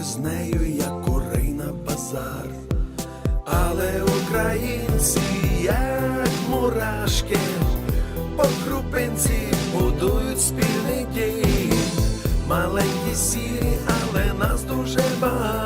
і з нею, як курей на базар. Але українці, як мурашки, по крупинці будують спільний дім. Маленькі сірі, але нас дуже багато.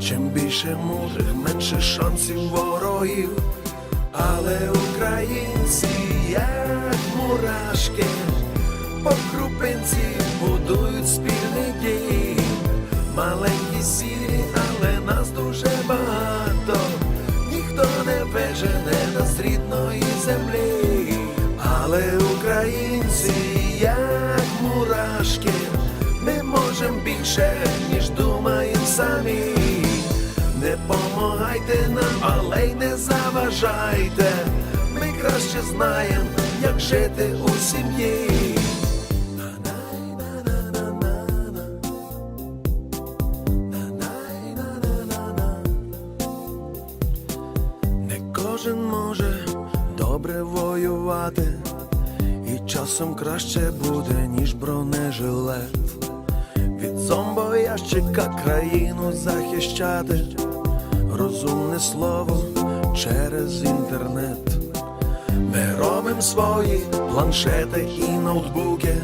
Чим більше мудрих, менше шансів ворогів. Але українці, як мурашки, по крупинці будують спільний дім. Маленькі сірі, але нас дуже багато. Ніхто не вижене нас з рідної землі. Але українці, як мурашки, ми можемо більше, ніж думаємо самі. Помагайте нам, але й не заважайте. Ми краще знаємо, як жити у сім'ї. Не кожен може добре воювати, і часом краще буде, ніж бронежилет. Від зомбоящика країну захищати, розумне слово через інтернет. Ми робимо свої планшети і ноутбуки,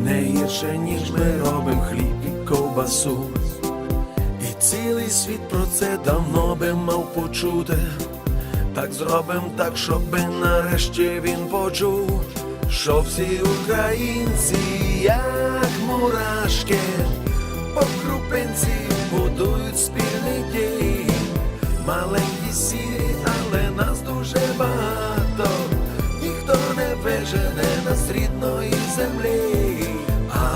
не гірше, ніж ми робимо хліб і ковбасу. І цілий світ про це давно би мав почути. Так зробим так, щоби нарешті він почув, що всі українці, як мурашки, по крупинці